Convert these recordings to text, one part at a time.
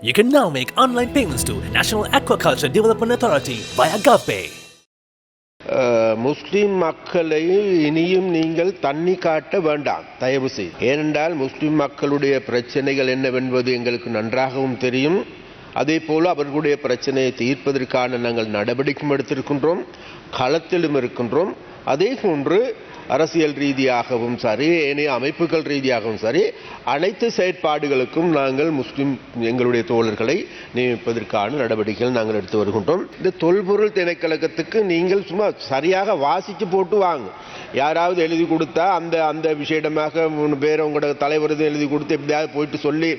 You can now make online payments to National Aquaculture Development Authority via GovPay. முஸ்லிம் மக்களை இனியும் நீங்கள் தண்ணி காட்ட வேண்டாம் தயவு செய்து ஏனென்றால் முஸ்லிம் மக்களுடைய பிரச்சனைகள் என்னவென்பது எங்களுக்கு நன்றாகவும் தெரியும் அதே போல அவர்களுடைய பிரச்சனையை தீர்ப்பதற்கான நாங்கள் நடவடிக்கையும் எடுத்திருக்கின்றோம் களத்திலும் இருக்கின்றோம் அதே போன்று அரசியல் ரீதியாகவும் சரி ஏனைய அமைப்புகள் ரீதியாகவும் சரி அனைத்து செயற்பாடுகளுக்கும் நாங்கள் முஸ்லிம் எங்களுடைய தோழர்களை நியமிப்பதற்கான நடவடிக்கைகள் நாங்கள் எடுத்து வருகின்றோம். இந்த தொல்பொருள் திணைக்கழகத்துக்கு நீங்கள் சும்மா சரியாக வாசித்து போட்டு வாங்க. யாராவது எழுதி கொடுத்தா அந்த அந்த விஷயமாக மூணு பேர் உங்களோட தலைவர் எழுதி கொடுத்து எப்படியாவது போயிட்டு சொல்லி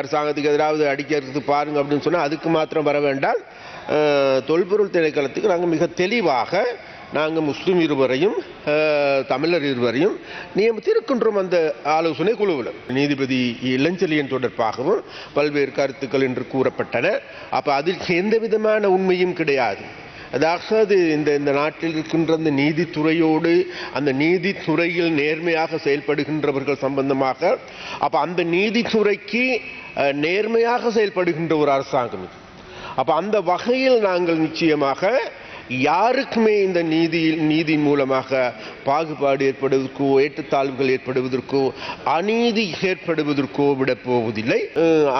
அரசாங்கத்துக்கு எதிராவது அடிக்கிறதுக்கு பாருங்க அப்படின்னு சொன்னால் அதுக்கு மாத்திரம் வர வேண்டாம். தொல்பொருள் திணைக்களத்துக்கு நாங்கள் மிக தெளிவாக நாங்கள் முஸ்லீம் இருவரையும் தமிழர் இருவரையும் நியமித்திருக்கின்றோம் அந்த ஆலோசனை குழுவில். நீதிபதி இளஞ்செலியன் தொடர்பாகவும் பல்வேறு கருத்துக்கள் என்று கூறப்பட்டன. அப்போ அதில் எந்த விதமான உண்மையும் கிடையாது. அதாவது இந்த இந்த நாட்டில் இருக்கின்ற அந்த நீதித்துறையோடு அந்த நீதித்துறையில் நேர்மையாக செயல்படுகின்றவர்கள் சம்பந்தமாக அப்போ அந்த நீதித்துறைக்கு நேர்மையாக செயல்படுகின்ற ஒரு அரசாங்கம் இது. அப்போ அந்த வகையில் நாங்கள் நிச்சயமாக யாருக்குமே இந்த நீதி நீதியின் மூலமாக பாகுபாடு ஏற்படுவதற்கோ ஏற்றத்தாழ்வுகள் ஏற்படுவதற்கோ அநீதி ஏற்படுவதற்கோ விடப் போவதில்லை.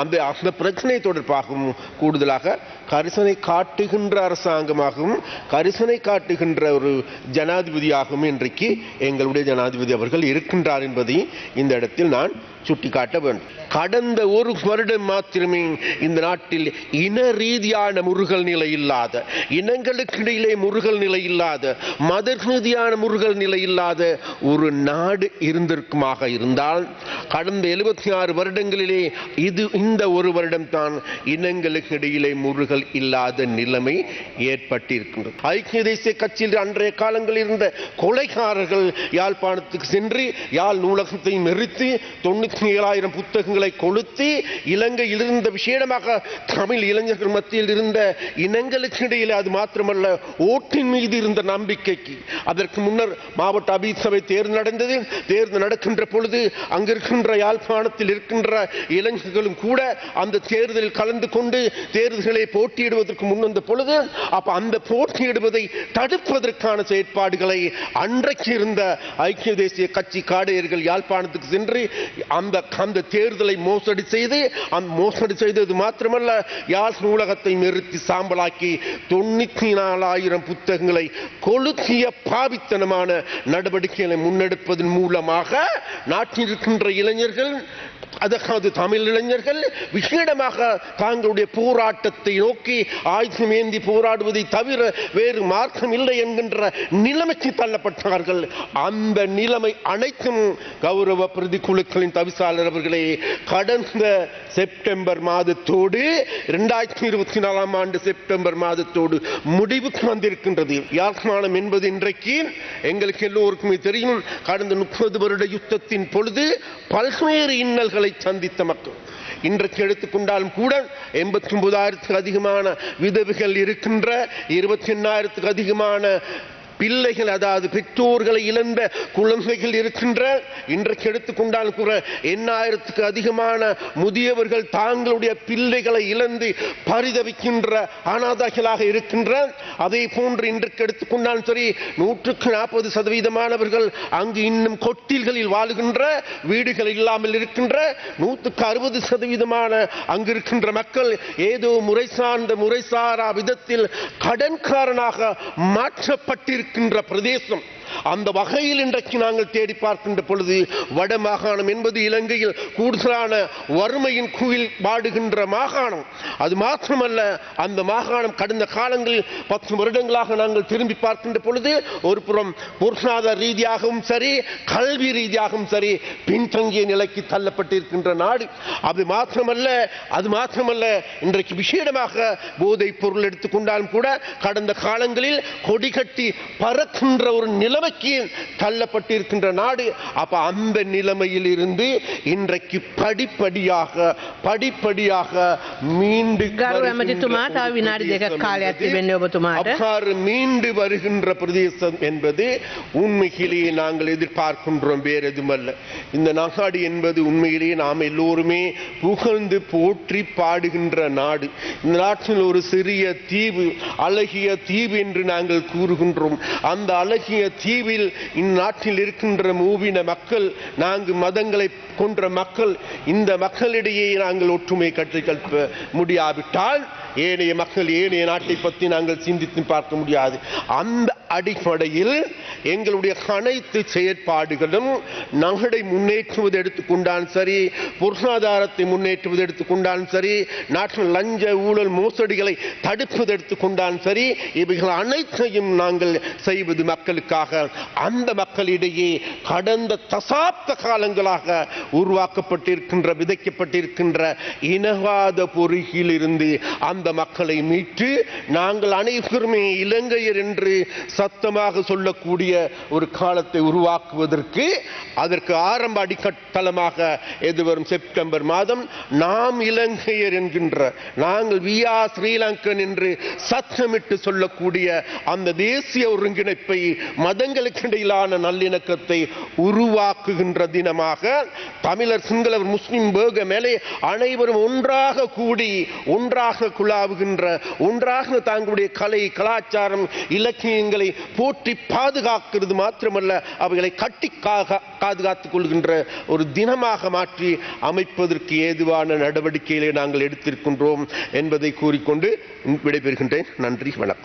அந்த அந்த பிரச்சனை தொடர்பாகவும் கூடுதலாக கரிசனை காட்டுகின்ற அரசாங்கமாகவும் கரிசனை காட்டுகின்ற ஒரு ஜனாதிபதியாகவும் இன்றைக்கு எங்களுடைய ஜனாதிபதி அவர்கள் இருக்கின்றார் என்பதை இந்த இடத்தில் நான் சுட்டிக்காட்ட வேண்டும். கடந்த ஒரு வருடம் மாத்திரமே இந்த நாட்டில் இன ரீதியான முருகல் நிலை இல்லாத இனங்களுக்கு இடையிலே முருகல் நிலை இல்லாத மத ரீதியான முருகல் நிலை இல்லாத ஒரு நாடு இருந்திருக்குமாக இருந்தால் கடந்த எழுபத்தி ஆறு வருடங்களிலே இது இந்த ஒரு வருடம் தான் இனங்களுக்கு இடையிலே முருகல் இல்லாத நிலைமை ஏற்பட்டிருக்கின்றது ஐக்கிய தேசிய கட்சியில் அன்றைய காலங்களில் இருந்த கொலைகாரர்கள் யாழ்ப்பாணத்துக்கு சென்று யாழ் நூலகத்தை மெரித்து தொண்ணூத்தி ஏழாயிரம் புத்தகங்களை கொளுத்தி இலங்கையில் இருந்த விசேடமாக தமிழ் இளைஞர்கள் மத்தியில் இருந்த இனங்களுக்கு இடையில் அது மாத்திரமல்ல ஓட்டின் மீது இருந்த நம்பிக்கைக்கு. அதற்கு முன்னர் மாவட்ட அபிசபை தேர்வு நடந்தது. தேர்வு நடக்கின்ற பொழுது அங்கிருக்கின்ற யாழ்ப்பாணத்தில் இருக்கின்ற இளைஞர்களும் கூட அந்த தேர்தலில் கலந்து கொண்டு தேர்தல்களை போட்டியிடுவதற்கு முன்வந்த பொழுது அப்ப அந்த போட்டியிடுவதை தடுப்பதற்கான செயற்பாடுகளை அன்றைக்கு இருந்த ஐக்கிய தேசிய கட்சி காடையர்கள் யாழ்ப்பாணத்துக்கு சென்று அந்த அந்த தேர்தலை மோசடி செய்து அந்த மோசடி செய்தது மாத்திரமல்ல யாஸ் நூலகத்தை நிறுத்தி சாம்பலாக்கி தொண்ணூற்றி நாலாயிரம் புத்தகங்களை கொளுத்திய பாவித்தனமான நடவடிக்கைகளை முன்னெடுப்பதன் மூலமாக நாட்டில் இருக்கின்ற இளைஞர்கள் அதாவது தமிழ் இளைஞர்கள் விசேடமாக தாங்களுடைய போராட்டத்தை நோக்கி ஆயுதம் ஏந்தி போராடுவதை தவிர வேறு மார்க்கம் இல்லை என்கின்ற நிலைமைக்கு தள்ளப்பட்டார்கள். அந்த நிலைமை அனைத்தும் கௌரவ பிரதி குழுக்களின் தவிசாளர் அவர்களே கடந்த செப்டம்பர் மாதத்தோடு இரண்டாயிரத்தி இருபத்தி நாலாம் ஆண்டு செப்டம்பர் மாதத்தோடு முடிவுக்கு வந்திருக்கின்றது. யாழ்ப்பாணம் என்பது இன்றைக்கு எங்களுக்கு எல்லோருக்குமே தெரியும் கடந்த முப்பது வருட யுத்தத்தின் பொழுது பல்வேறு இன்னல்களை சந்தித்த மக்கள். இன்றைக்கு எடுத்துக்கொண்டாலும் கூட எண்பத்தி ஒன்பதாயிரத்துக்கு அதிகமான விதவிகள் இருக்கின்ற இருபத்தி எண்ணாயிரத்துக்கு அதிகமான பிள்ளைகள் அதாவது பெற்றோர்களை இழந்த குழந்தைகள் இருக்கின்ற இன்றைக்கு எடுத்துக்கொண்டால் கூட எண்ணாயிரத்துக்கு அதிகமான முதியவர்கள் தாங்களுடைய பிள்ளைகளை இழந்து பரிதவிக்கின்ற அனாதைகளாக இருக்கின்ற அதே போன்று இன்றைக்கு எடுத்துக்கொண்டாலும் சரி நூற்றுக்கு நாற்பது சதவீதமானவர்கள் அங்கு இன்னும் கொட்டில்களில் வாழுகின்ற வீடுகள் இல்லாமல் இருக்கின்ற நூற்றுக்கு அறுபது சதவீதமான அங்கு இருக்கின்ற மக்கள் ஏதோ முறை சார்ந்த முறைசாரா விதத்தில் கடன்காரனாக இருக்கின்ற பிரதேசம். அந்த வகையில் இன்றைக்கு நாங்கள் தேடி பார்க்கின்ற பொழுது வட மாகாணம் என்பது இலங்கையில் கூடுதலான வறுமையின் குயில் வாடுகின்ற மாகாணம். அது மாத்திரமல்ல அந்த மாகாணம் கடந்த காலங்களில் பத்து வருடங்களாக நாங்கள் திரும்பி பார்க்கின்ற பொழுது ஒரு புறம் பொருளாதார ரீதியாகவும் சரி கல்வி ரீதியாகவும் சரி பின்தங்கிய நிலைக்கு தள்ளப்பட்டிருக்கின்ற நாடு. அது மாத்திரமல்ல அது மாத்திரமல்ல இன்றைக்கு விசேடமாக போதைப் பொருள் எடுத்துக்கொண்டாலும் கூட கடந்த காலங்களில் கொடி கட்டி பறக்கின்ற ஒரு நிலை நிலைமைக்கு தள்ளப்பட்டிருக்கின்ற நாடு. அப்ப அந்த நிலைமையில் இருந்து இன்றைக்கு படிப்படியாக படிப்படியாக மீண்டு மீண்டு வருகின்ற பிரதேசம் என்பது உண்மையிலேயே நாங்கள் எதிர்பார்க்கின்றோம் வேறு எதுவுமல்ல இந்த நாடு என்பது உண்மையிலேயே நாம் எல்லோருமே புகழ்ந்து போற்றி பாடுகின்ற நாடு. இந்த நாட்டில் ஒரு சிறிய தீவு அழகிய தீவு என்று நாங்கள் கூறுகின்றோம். அந்த அழகிய தீவில் இந்நாட்டில் இருக்கின்ற மூவின மக்கள் நான்கு மதங்களை கொன்ற மக்கள் இந்த மக்களிடையே நாங்கள் ஒற்றுமை கற்றுக்கல்ப முடியாவிட்டால் ஏனைய மக்கள் ஏனைய நாட்டை பற்றி நாங்கள் சிந்தித்து பார்க்க முடியாது. அந்த அடிப்படையில் எங்களுடைய அனைத்து செயற்பாடுகளும் நகடை முன்னேற்றுவது எடுத்துக்கொண்டாலும் சரி பொருளாதாரத்தை முன்னேற்றுவது எடுத்துக்கொண்டாலும் சரி நாட்டில் லஞ்ச ஊழல் மோசடிகளை தடுப்பது எடுத்துக்கொண்டாலும் சரி இவைகள் அனைத்தையும் நாங்கள் செய்வது மக்களுக்காக அந்த மக்களிடையே கடந்த தசாப்த காலங்களாக உருவாக்கப்பட்டிருக்கின்ற விதைக்கப்பட்டிருக்கின்ற இனவாத பொறியிலிருந்து அந்த மக்களை மீட்டு நாங்கள் அனைவருமே இலங்கையர் என்று சத்தமாக சொல்லக்கூடிய ஒரு காலத்தை உருவாக்குவதற்கு அதற்கு ஆரம்ப அடிக்கட்டளமாக எதிர்வரும் செப்டம்பர் மாதம் நாம் இலங்கையர் என்கின்ற நாங்கள் வியா ஸ்ரீலங்கன் என்று சத்தமிட்டு சொல்லக்கூடிய அந்த தேசிய ஒருங்கிணைப்பை மதங்களுக்கு இடையிலான நல்லிணக்கத்தை உருவாக்குகின்ற தினமாக தமிழர் சிங்களவர் முஸ்லிம் பேக மேலே அனைவரும் ஒன்றாக கூடி ஒன்றாக குழாவுகின்ற ஒன்றாக தாங்களுடைய கலை கலாச்சாரம் இலக்கியங்களை போற்றி பாதுகாக்கிறது மாத்திரமல்ல அவைகளை கட்டி பாதுகாத்துக் கொள்கின்ற ஒரு தினமாக மாற்றி அமைப்பதற்கு ஏதுவான நடவடிக்கைகளை நாங்கள் எடுத்திருக்கின்றோம் என்பதை கூறிக்கொண்டு விடைபெறுகின்றேன். நன்றி வணக்கம்.